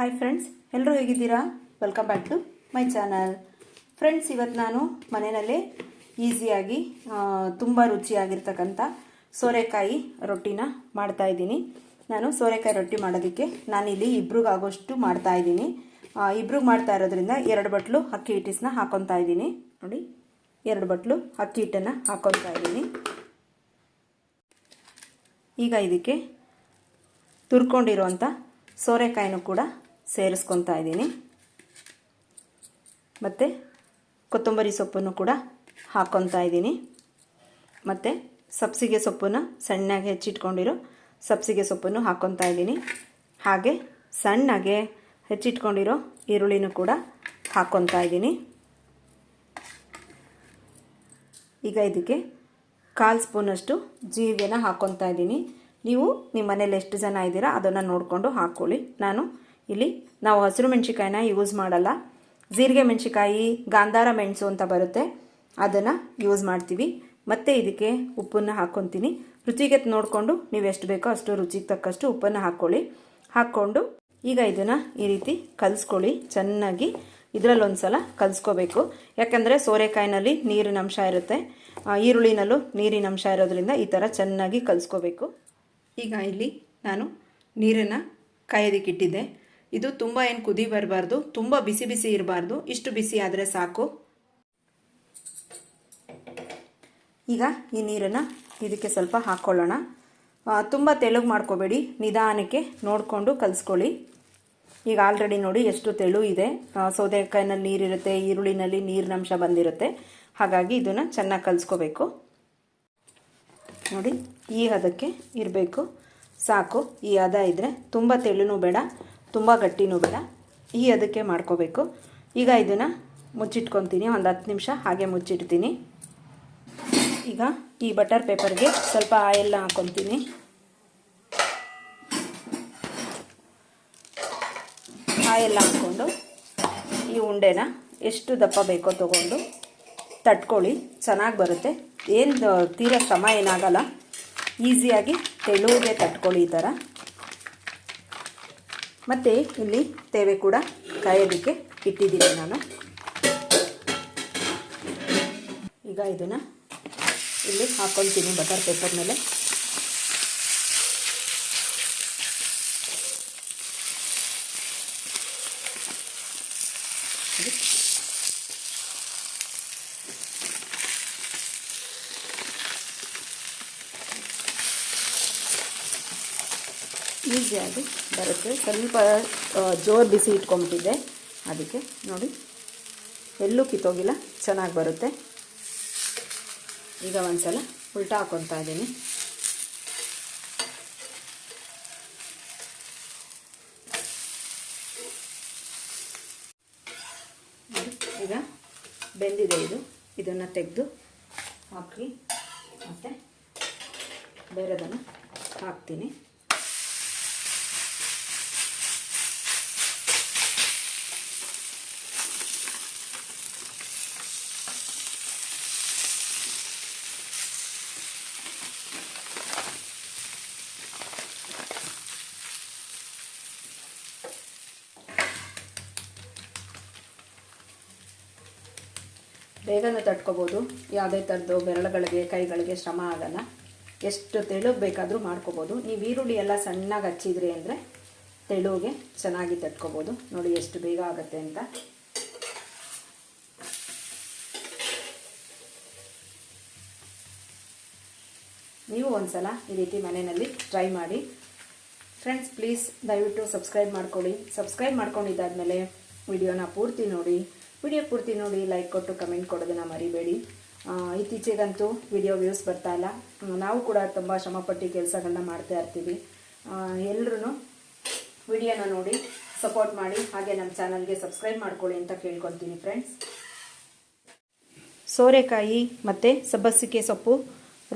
Hi friends ಎಲ್ಲರೂ ಹೇಗಿದ್ದೀರಾ? Welcome back to my channel friends ಇವತ್ತು ನಾನು ಮನೆಯಲ್ಲೇ ಈಸಿಯಾಗಿ ತುಂಬ ರುಚಿಯಾಗಿರ್ತಕ್ಕಂಥ ಸೋರೆಕಾಯಿ ರೊಟ್ಟಿನ ಮಾಡ್ತಾ ಇದ್ದೀನಿ. ನಾನು ಸೋರೆಕಾಯಿ ರೊಟ್ಟಿ ಮಾಡೋದಕ್ಕೆ ನಾನಿಲ್ಲಿ ಇಬ್ರಿಗಾಗೋಷ್ಟು ಮಾಡ್ತಾ ಇದ್ದೀನಿ. ಇಬ್ರಿಗೆ ಮಾಡ್ತಾ ಇರೋದ್ರಿಂದ ಎರಡು ಬಟ್ಲು ಅಕ್ಕಿ ಹಿಟ್ಟಿಸ್ನ ಹಾಕೊತಾ ಇದ್ದೀನಿ. ನೋಡಿ, ಎರಡು ಬಟ್ಲು ಅಕ್ಕಿ ಹಿಟ್ಟನ್ನು ಹಾಕೊತಾ ಇದ್ದೀನಿ. ಈಗ ಇದಕ್ಕೆ ತುರ್ಕೊಂಡಿರುವಂಥ ಸೋರೆಕಾಯಿನೂ ಕೂಡ ಸೇರಿಸ್ಕೊತಾ ಇದ್ದೀನಿ. ಮತ್ತು ಕೊತ್ತಂಬರಿ ಸೊಪ್ಪನ್ನು ಕೂಡ ಹಾಕ್ಕೊತಾ ಇದ್ದೀನಿ. ಮತ್ತು ಸಬ್ಸಿಗೆ ಸೊಪ್ಪನ್ನು ಸಣ್ಣಗೆ ಹೆಚ್ಚಿಟ್ಕೊಂಡಿರೋ ಸಬ್ಸಿಗೆ ಸೊಪ್ಪನ್ನು ಹಾಕ್ಕೊತಾ ಇದ್ದೀನಿ. ಹಾಗೆ ಸಣ್ಣಗೆ ಹೆಚ್ಚಿಟ್ಕೊಂಡಿರೋ ಈರುಳ್ಳಿನೂ ಕೂಡ ಹಾಕ್ಕೊತಾ ಇದ್ದೀನಿ. ಈಗ ಇದಕ್ಕೆ ಕಾಲು ಸ್ಪೂನಷ್ಟು ಜೀರಿಗೆನ ಹಾಕ್ಕೊತಾ ಇದ್ದೀನಿ. ನೀವು ನಿಮ್ಮ ಮನೇಲಿ ಎಷ್ಟು ಜನ ಇದ್ದೀರಾ ಅದನ್ನು ನೋಡಿಕೊಂಡು ಹಾಕ್ಕೊಳ್ಳಿ ನಾನು ಇಲ್ಲಿ ನಾವು ಹಸಿರು ಮೆಣಸಿಕಾಯಿನ ಯೂಸ್ ಮಾಡಲ್ಲ. ಜೀರಿಗೆ ಮೆಣಸಿಕಾಯಿ ಗಾಂಧಾರ ಮೆಣಸು ಅಂತ ಬರುತ್ತೆ. ಅದನ್ನು ಯೂಸ್ ಮಾಡ್ತೀವಿ. ಮತ್ತು ಇದಕ್ಕೆ ಉಪ್ಪನ್ನು ಹಾಕ್ಕೊತೀನಿ. ರುಚಿಗೆ ನೋಡಿಕೊಂಡು ನೀವು ಎಷ್ಟು ಬೇಕೋ ಅಷ್ಟು ರುಚಿಗೆ ತಕ್ಕಷ್ಟು ಉಪ್ಪನ್ನು ಹಾಕ್ಕೊಳ್ಳಿ ಹಾಕ್ಕೊಂಡು ಈಗ ಇದನ್ನು ಈ ರೀತಿ ಕಲಿಸ್ಕೊಳ್ಳಿ. ಚೆನ್ನಾಗಿ ಇದರಲ್ಲಿ ಸಲ ಕಲಿಸ್ಕೋಬೇಕು. ಯಾಕಂದರೆ ಸೋರೆಕಾಯಿನಲ್ಲಿ ನೀರಿನ ಅಂಶ ಇರುತ್ತೆ. ಈರುಳ್ಳಿನಲ್ಲೂ ನೀರಿನ ಅಂಶ ಇರೋದ್ರಿಂದ ಈ ಥರ ಚೆನ್ನಾಗಿ ಕಲಿಸ್ಕೋಬೇಕು. ಈಗ ಇಲ್ಲಿ ನಾನು ನೀರನ್ನು ಕಾಯೋದಕ್ಕಿಟ್ಟಿದ್ದೆ. ಇದು ತುಂಬ ಏನು ಕುದಿ ಬರಬಾರ್ದು, ತುಂಬ ಬಿಸಿ ಬಿಸಿ ಇರಬಾರ್ದು, ಇಷ್ಟು ಬಿಸಿ ಆದರೆ ಸಾಕು. ಈಗ ಈ ನೀರನ್ನು ಇದಕ್ಕೆ ಸ್ವಲ್ಪ ಹಾಕ್ಕೊಳ್ಳೋಣ ತುಂಬ ತೆಳುಗೆ ಮಾಡ್ಕೋಬೇಡಿ, ನಿಧಾನಕ್ಕೆ ನೋಡಿಕೊಂಡು ಕಲಿಸ್ಕೊಳ್ಳಿ. ಈಗ ಆಲ್ರೆಡಿ ನೋಡಿ ಎಷ್ಟು ತೆಳು ಇದೆ. ಸೌದೆಕಾಯಿನಲ್ಲಿ ನೀರಿರುತ್ತೆ, ಈರುಳ್ಳಿನಲ್ಲಿ ನೀರಿನಂಶ ಬಂದಿರುತ್ತೆ. ಹಾಗಾಗಿ ಇದನ್ನು ಚೆನ್ನಾಗಿ ಕಲಿಸ್ಕೋಬೇಕು. ನೋಡಿ, ಈ ಹದಕ್ಕೆ ಇರಬೇಕು. ಸಾಕು, ಈ ಹದ ಇದ್ದರೆ ತುಂಬ ತೆಳುನೂ ಬೇಡ. ತುಂಬ ಗಟ್ಟಿನೂ ಬೇಡ ಈ ಅದಕ್ಕೆ ಮಾಡ್ಕೋಬೇಕು. ಈಗ ಇದನ್ನು ಮುಚ್ಚಿಟ್ಕೊತೀನಿ. ಒಂದು ಹತ್ತು ನಿಮಿಷ ಹಾಗೆ ಮುಚ್ಚಿಡ್ತೀನಿ. ಈಗ ಈ ಬಟರ್ ಪೇಪರ್ಗೆ ಸ್ವಲ್ಪ ಆಯಿಲ್ನ ಹಾಕ್ಕೊತೀನಿ ಆಯಿಲ್ ಹಾಕ್ಕೊಂಡು ಈ ಉಂಡೆನ ಎಷ್ಟು ದಪ್ಪ ಬೇಕೋ ತೊಗೊಂಡು ತಟ್ಕೊಳ್ಳಿ. ಚೆನ್ನಾಗಿ ಬರುತ್ತೆ. ಏನು ತೀರ ಶ್ರಮ ಏನಾಗಲ್ಲ. ಈಸಿಯಾಗಿ ತೆಳುವಿಗೆ ತಟ್ಕೊಳ್ಳಿ ಈ ಥರ ಮತ್ತು ಇಲ್ಲಿ ತೇವೆ ಕೂಡ ಕಾಯೋದಕ್ಕೆ ಇಟ್ಟಿದ್ದೀನಿ ನಾನು. ಈಗ ಇದನ್ನು ಇಲ್ಲಿ ಹಾಕ್ಕೊಳ್ತೀನಿ ಬಟರ್ ಪೇಪರ್ ಮೇಲೆ. ಈಸಿಯಾಗಿ ಬರುತ್ತೆ. ಸ್ವಲ್ಪ ಜೋರು ಬಿಸಿ ಇಟ್ಕೊಂಬಿಟ್ಟಿದ್ದೆ. ಅದಕ್ಕೆ ನೋಡಿ, ಎಲ್ಲೂ ಕಿತ್ತೋಗಿಲ್ಲ, ಚೆನ್ನಾಗಿ ಬರುತ್ತೆ. ಈಗ ಒಂದು ಸಲ ಉಲ್ಟಾ ಹಾಕ್ಕೊತಾ ಇದ್ದೀನಿ. ಈಗ ಬೆಂದಿದೆ ಇದು. ಇದನ್ನು ತೆಗೆದು ಹಾಕಿ, ಮತ್ತು ಬೇರೆದನ್ನು ಹಾಕ್ತೀನಿ. ಬೇಗನೆ ತಟ್ಕೋಬೋದು. ಯಾವುದೇ ಥರದ್ದು ಬೆರಳುಗಳಿಗೆ, ಕೈಗಳಿಗೆ ಶ್ರಮ ಆಗಲ್ಲ. ಎಷ್ಟು ತೆಳು ಬೇಕಾದರೂ ಮಾಡ್ಕೋಬೋದು. ನೀವು ಈರುಳ್ಳಿ ಎಲ್ಲ ಸಣ್ಣಗೆ ಹಚ್ಚಿದ್ರಿ ಅಂದರೆ ತೆಳುಗೆ ಚೆನ್ನಾಗಿ ತಟ್ಕೋಬೋದು. ನೋಡಿ ಎಷ್ಟು ಬೇಗ ಆಗುತ್ತೆ ಅಂತ. ನೀವು ಒಂದು ಸಲ ಈ ರೀತಿ ಮನೆಯಲ್ಲಿ ಟ್ರೈ ಮಾಡಿ. ಫ್ರೆಂಡ್ಸ್ ಪ್ಲೀಸ್ ದಯವಿಟ್ಟು ಸಬ್ಸ್ಕ್ರೈಬ್ ಮಾಡ್ಕೊಳ್ಳಿ. ಸಬ್ಸ್ಕ್ರೈಬ್ ಮಾಡ್ಕೊಂಡಿದ್ದಾದಮೇಲೆ ವಿಡಿಯೋನ ಪೂರ್ತಿ ನೋಡಿ. ವಿಡಿಯೋ ಪೂರ್ತಿ ನೋಡಿ ಲೈಕ್ ಕೊಟ್ಟು ಕಮೆಂಟ್ ಕೊಡೋದನ್ನು ಮರಿಬೇಡಿ. ಇತ್ತೀಚೆಗಂತೂ ವಿಡಿಯೋ ವ್ಯೂಸ್ ಬರ್ತಾ ಇಲ್ಲ. ನಾವು ಕೂಡ ತುಂಬ ಶ್ರಮಪಟ್ಟು ಕೆಲಸಗಳನ್ನ ಮಾಡ್ತಾ ಇರ್ತೀವಿ. ಎಲ್ಲರೂ ವಿಡಿಯೋನ ನೋಡಿ ಸಪೋರ್ಟ್ ಮಾಡಿ, ಹಾಗೆ ನಮ್ಮ ಚಾನಲ್ಗೆ ಸಬ್ಸ್ಕ್ರೈಬ್ ಮಾಡ್ಕೊಳ್ಳಿ ಅಂತ ಕೇಳ್ಕೊತೀನಿ ಫ್ರೆಂಡ್ಸ್ ಸೋರೆಕಾಯಿ ಮತ್ತು ಸಬ್ಬಸಿಗೆ ಸೊಪ್ಪು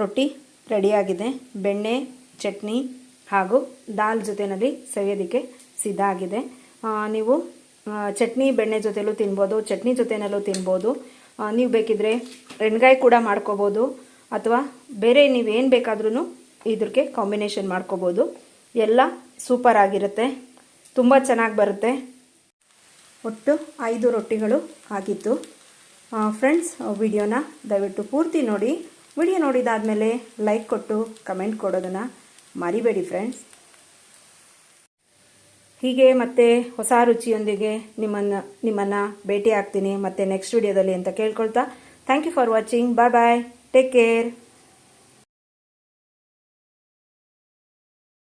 ರೊಟ್ಟಿ ರೆಡಿಯಾಗಿದೆ. ಬೆಣ್ಣೆ, ಚಟ್ನಿ ಹಾಗೂ ದಾಲ್ ಜೊತೆಯಲ್ಲಿ ಸವಿಯೋದಕ್ಕೆ ಸಿದ್ಧ ಆಗಿದೆ. ನೀವು ಚಟ್ನಿ ಬೆಣ್ಣೆ ಜೊತೆಲೂ ತಿನ್ಬೋದು, ಚಟ್ನಿ ಜೊತೆನಲ್ಲೂ ತಿನ್ಬೋದು. ನೀವು ಬೇಕಿದ್ರೆ ಎಣ್ಗಾಯಿ ಕೂಡ ಮಾಡ್ಕೋಬೋದು, ಅಥವಾ ಬೇರೆ ನೀವೇನು ಬೇಕಾದ್ರೂ ಇದ್ರಿಗೆ ಕಾಂಬಿನೇಷನ್ ಮಾಡ್ಕೋಬೋದು. ಎಲ್ಲ ಸೂಪರ್ ಆಗಿರುತ್ತೆ. ತುಂಬ ಚೆನ್ನಾಗಿ ಬರುತ್ತೆ. ಒಟ್ಟು ಐದು ರೊಟ್ಟಿಗಳು ಆಗಿತ್ತು. ಫ್ರೆಂಡ್ಸ್ ವಿಡಿಯೋನ ದಯವಿಟ್ಟು ಪೂರ್ತಿ ನೋಡಿ. ವಿಡಿಯೋ ನೋಡಿದಾದಮೇಲೆ ಲೈಕ್ ಕೊಟ್ಟು ಕಮೆಂಟ್ ಕೊಡೋದನ್ನು ಮರಿಬೇಡಿ ಫ್ರೆಂಡ್ಸ್ ಹೀಗೆ ಮತ್ತೆ ಹೊಸ ರುಚಿಯೊಂದಿಗೆ ನಿಮ್ಮನ್ನು ನಿಮ್ಮನ್ನು ಭೇಟಿ ಆಗ್ತೀನಿ ಮತ್ತೆ ನೆಕ್ಸ್ಟ್ ವಿಡಿಯೋದಲ್ಲಿ ಅಂತ ಕೇಳ್ಕೊಳ್ತಾ. Thank you for watching bye bye take care